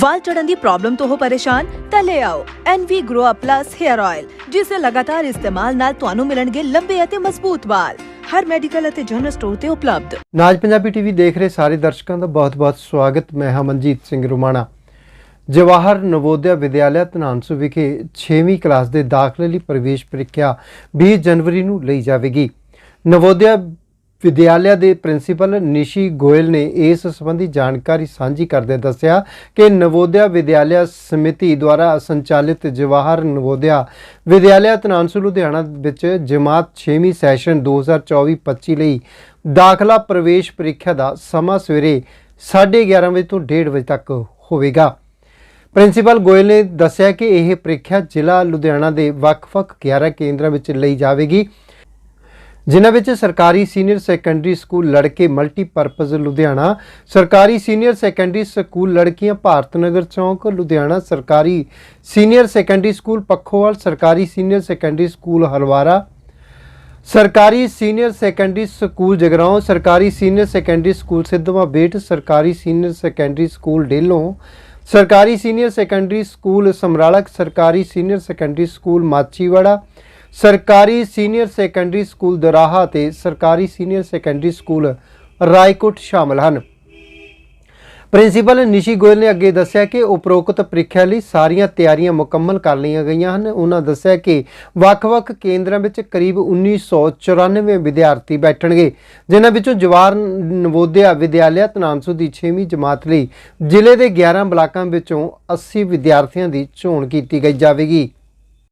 ਵਾਲ ਚੜਨ ਦੀ ਪ੍ਰੋਬਲਮ ਤੋਂ ਹੋ ਪਰੇਸ਼ਾਨ, ਤਾਂ ਲੈ ਆਓ NV Grow Up Plus Hair Oil, ਜਿਸ ਦੇ ਲਗਾਤਾਰ ਇਸਤੇਮਾਲ ਨਾਲ ਤੁਹਾਨੂੰ ਮਿਲਣਗੇ ਲੰਬੇ ਅਤੇ ਮਜ਼ਬੂਤ ਵਾਲ। ਹਰ ਮੈਡੀਕਲ ਅਤੇ ਜਨਰਲ ਸਟੋਰ ਤੇ ਉਪਲਬਧ। ਨਾਜ ਪੰਜਾਬੀ ਟੀਵੀ ਦੇਖ ਰਹੇ ਸਾਰੇ ਦਰਸ਼ਕਾਂ ਦਾ ਬਹੁਤ-ਬਹੁਤ ਸਵਾਗਤ। ਮੈਂ ਹਾਂ ਮਨਜੀਤ ਸਿੰਘ ਰੁਮਾਣਾ। ਜਵਾਹਰ ਨਵੋਦਿਆ ਵਿਦਿਆਲਿਆ, ਧਨਾਂਸੂ ਵਿਖੇ 6ਵੀਂ ਕਲਾਸ ਦੇ ਦਾਖਲੇ ਲਈ ਪ੍ਰਵੇਸ਼ ਪ੍ਰੀਖਿਆ 20 ਜਨਵਰੀ ਨੂੰ ਲਈ ਜਾਵੇਗੀ। ਨਵੋਦਿਆ ਵਿਦਿਆਲਿਆ ਦੇ ਪ੍ਰਿੰਸੀਪਲ ਨਿਸ਼ੀ ਗੋਇਲ ਨੇ ਇਸ ਸੰਬੰਧੀ ਜਾਣਕਾਰੀ ਸਾਂਝੀ ਕਰਦੇ ਦੱਸਿਆ ਕਿ ਨਵੋਦਿਆ ਵਿਦਿਆਲਿਆ ਸਮਿਤੀ ਦੁਆਰਾ ਸੰਚਾਲਿਤ ਜਵਾਹਰ ਨਵੋਦਿਆ ਵਿਦਿਆਲਿਆ ਤਨਾਂਸੂ ਲੁਧਿਆਣਾ ਵਿੱਚ ਜਮਾਤ 6ਵੀਂ ਸੈਸ਼ਨ 2024-25 ਲਈ ਦਾਖਲਾ ਪ੍ਰਵੇਸ਼ ਪ੍ਰੀਖਿਆ ਦਾ ਸਮਾਂ ਸਵੇਰੇ 11:30 ਵਜੇ ਤੋਂ 1:30 ਵਜੇ ਤੱਕ ਹੋਵੇਗਾ। ਪ੍ਰਿੰਸੀਪਲ ਗੋਇਲ ਨੇ ਦੱਸਿਆ ਕਿ ਇਹ ਪ੍ਰੀਖਿਆ ਜ਼ਿਲ੍ਹਾ ਲੁਧਿਆਣਾ ਦੇ ਵੱਖ-ਵੱਖ 11 ਕੇਂਦਰਾਂ ਵਿੱਚ ਲਈ ਜਾਵੇਗੀ। ਜਿਨ੍ਹਾਂ ਵਿੱਚ ਸਰਕਾਰੀ ਸੀਨੀਅਰ ਸੈਕੰਡਰੀ ਸਕੂਲ ਲੜਕੇ ਮਲਟੀਪਰਪਜ਼ ਲੁਧਿਆਣਾ, ਸਰਕਾਰੀ ਸੀਨੀਅਰ ਸੈਕੰਡਰੀ ਸਕੂਲ ਲੜਕੀਆਂ ਭਾਰਤ ਨਗਰ ਚੌਂਕ, ਲੁਧਿਆਣਾ ਸਰਕਾਰੀ ਸੀਨੀਅਰ ਸੈਕੰਡਰੀ ਸਕੂਲ ਪੱਖੋਵਾਲ, ਸਰਕਾਰੀ ਸੀਨੀਅਰ ਸੈਕੰਡਰੀ ਸਕੂਲ ਹਲਵਾਰਾ, ਸਰਕਾਰੀ ਸੀਨੀਅਰ ਸੈਕੰਡਰੀ ਸਕੂਲ ਜਗਰਾਉਂ, ਸਰਕਾਰੀ senior secondary school Sidhwan Bet, ਸਰਕਾਰੀ ਸੀਨੀਅਰ ਸੈਕੰਡਰੀ ਸਕੂਲ ਡੇਲੋਂ, ਸਰਕਾਰੀ ਸੀਨੀਅਰ ਸੈਕੰਡਰੀ ਸਕੂਲ ਸਮਰਾਲਕ, ਸਰਕਾਰੀ ਸੀਨੀਅਰ ਸੈਕੰਡਰੀ ਸਕੂਲ ਮਾਚੀਵਾੜਾ ਸਰਕਾਰੀ ਸੀਨੀਅਰ ਸੈਕੰਡਰੀ ਸਕੂਲ ਦਰਾਹਾ ਤੇ ਸਰਕਾਰੀ ਸੀਨੀਅਰ ਸੈਕੰਡਰੀ ਸਕੂਲ ਰਾਏਕੋਟ ਸ਼ਾਮਲ ਹਨ। ਪ੍ਰਿੰਸੀਪਲ ਨਿਸ਼ੀ ਗੋਇਲ ਨੇ ਅੱਗੇ ਦੱਸਿਆ ਕਿ ਉਪਰੋਕਤ ਪ੍ਰੀਖਿਆ ਲਈ ਸਾਰੀਆਂ ਤਿਆਰੀਆਂ ਮੁਕੰਮਲ ਕਰ ਲਈਆਂ ਗਈਆਂ ਹਨ। ਉਹਨਾਂ ਦੱਸਿਆ ਕਿ ਵੱਖ-ਵੱਖ ਕੇਂਦਰਾਂ ਵਿੱਚ ਕਰੀਬ 1994 ਵਿਦਿਆਰਥੀ ਬੈਠਣਗੇ, ਜਿਨ੍ਹਾਂ ਵਿੱਚੋਂ ਜਵਾਹਰ ਨਵੋਦਿਆ ਵਿਦਿਆਲਿਆ ਤਨਾਂਸੂ ਦੀ 6ਵੀਂ ਜਮਾਤ ਲਈ ਜ਼ਿਲ੍ਹੇ ਦੇ 11 ਬਲਾਕਾਂ ਵਿੱਚੋਂ 80 ਵਿਦਿਆਰਥੀਆਂ ਦੀ ਚੋਣ ਕੀਤੀ ਗਈ ਜਾਵੇਗੀ।